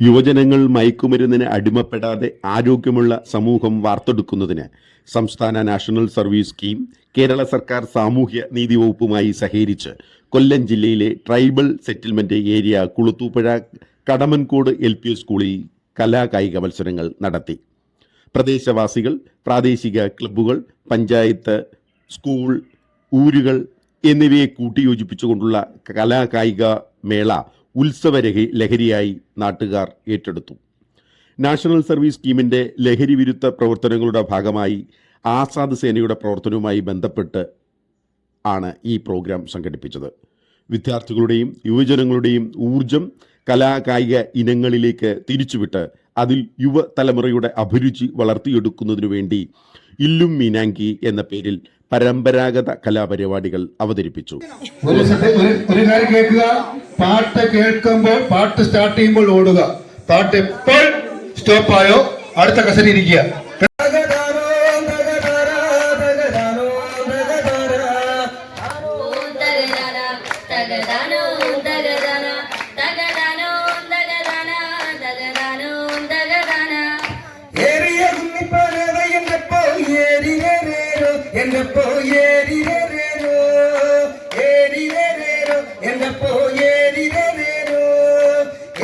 യുവജനങ്ങൾ മയക്കുമരുന്നിന് അടിമപ്പെടാതെ ആരോഗ്യമുള്ള സമൂഹം വാർത്തെടുക്കുന്നതിന് സംസ്ഥാന നാഷണൽ സർവീസ് സ്കീം കേരള സർക്കാർ സാമൂഹ്യ നീതി വകുപ്പുമായി സഹകരിച്ച് കൊല്ലം ജില്ലയിലെ tribal settlement area Kulathupuzha Kadamankode L P സ്കൂളിൽ കലാകായിക മത്സരങ്ങൾ നടത്തി. പ്രദേശവാസികൾ പ്രാദേശിക ക്ലബ്ബുകൾ പഞ്ചായത്ത് സ്കൂൾ ഊരുകൾ എന്നിവയെ കൂട്ടിയോജിപ്പിച്ചുകൊണ്ടുള്ള കലാകായിക മേള ഉത്സവ രഹി- ലഹരിയായി നാട്ടുകാർ ഏറ്റെടുത്തു. നാഷണൽ സർവീസ് സ്കീമിന്റെ ലഹരി വിരുദ്ധ പ്രവർത്തനങ്ങളുടെ ഭാഗമായി ആസാദ് സേനയുടെ പ്രവർത്തനവുമായി ബന്ധപ്പെട്ട് ആണ് ഈ പ്രോഗ്രാം സംഘടിപ്പിച്ചത്. വിദ്യാർത്ഥികളുടെയും യുവജനങ്ങളുടെയും ഊർജം കലാകായിക ഇനങ്ങളിലേക്ക് തിരിച്ചുവിട്ട് അതിൽ യുവതലമുറയുടെ അഭിരുചി വളർത്തിയെടുക്കുന്നതിനു വേണ്ടി ഇല്ലും മീനാങ്കി എന്ന പേരിൽ പരമ്പരാഗത കലാപരിപാടികൾ അവതരിപ്പിച്ചു. ഒരു ഒരു കാര്യം കേൾക്കുക. പാട്ട് കേൾക്കുമ്പോൾ പാട്ട് സ്റ്റാർട്ട് ചെയ്യുമ്പോൾ ഓടുക. പാട്ട് എപ്പോൾ സ്റ്റോപ്പ് ആയോ അടുത്ത കസരി ഇരിക്കുക. ഏരിരേരോ എന്നപ്പോ ഏരിരേരോ ഏരിരേരോ എന്നപ്പോ ഏരിരേരോ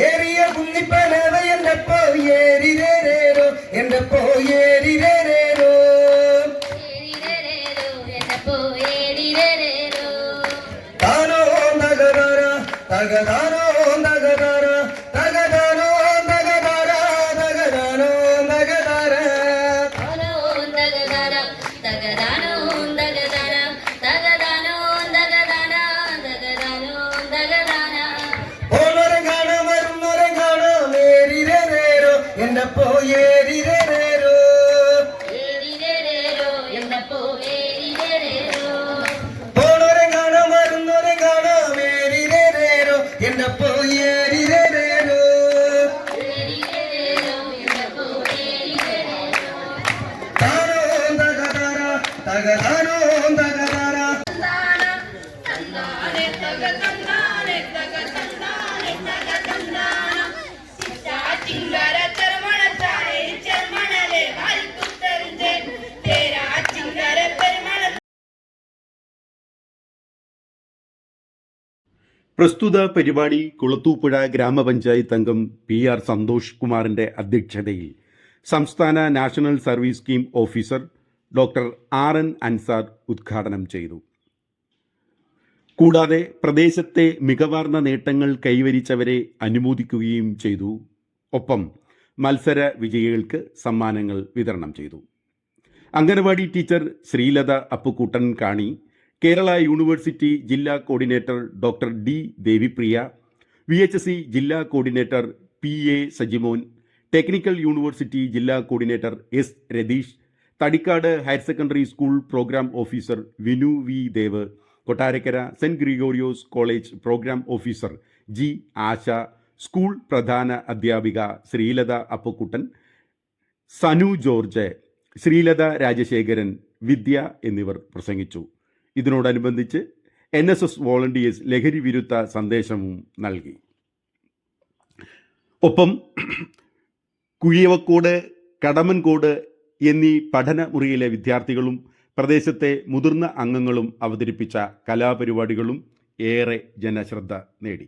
ഏറിയ കുന്നിപ്പറവ എന്നപ്പോ ഏരിരേരോ എന്നപ്പോ ഏരിരേരോ ഏരിരേരേരോ എന്നപ്പോ ഏരിരേരേരോ പ്രസ്തുത പരിപാടി കുളത്തൂപ്പുഴ ഗ്രാമപഞ്ചായത്ത് അംഗം പി ആർ സന്തോഷ് കുമാറിന്റെ അധ്യക്ഷതയിൽ സംസ്ഥാന national service scheme officer doctor R N Ansar ഉദ്ഘാടനം ചെയ്തു. കൂടാതെ പ്രദേശത്തെ മികവാർന്ന നേട്ടങ്ങൾ കൈവരിച്ചവരെ അനുമോദിക്കുകയും ചെയ്തു. ഒപ്പം മത്സര വിജയികൾക്ക് സമ്മാനങ്ങൾ വിതരണം ചെയ്തു. അംഗനവാടി ടീച്ചർ ശ്രീലത അപ്പുക്കൂട്ടൻ കാണി കേരള യൂണിവേഴ്സിറ്റി ജില്ലാ coordinator doctor D Devipriya V H C ജില്ലാ coordinator P A Sajimon technical university ജില്ലാ coordinator S Ratheesh Thadikkad higher secondary school program officer Vinu V Dev Kottarakkara saint Gregorios college program officer G Asha school പ്രധാന അധ്യാപിക Sreelatha Appukuttan Sanu George Sreelatha Rajasekharan Vidya എന്നിവർ പ്രസംഗിച്ചു. ഇതിനോടനുബന്ധിച്ച് N S S volunteers ലഹരി വിരുദ്ധ സന്ദേശവും നൽകി. ഒപ്പം കുഴിയവക്കോട് കടമൻകോട് എന്നീ പഠനമുറിയിലെ വിദ്യാർത്ഥികളും പ്രദേശത്തെ മുതിർന്ന അംഗങ്ങളും അവതരിപ്പിച്ച കലാപരിപാടികളും ഏറെ ജനശ്രദ്ധ നേടി.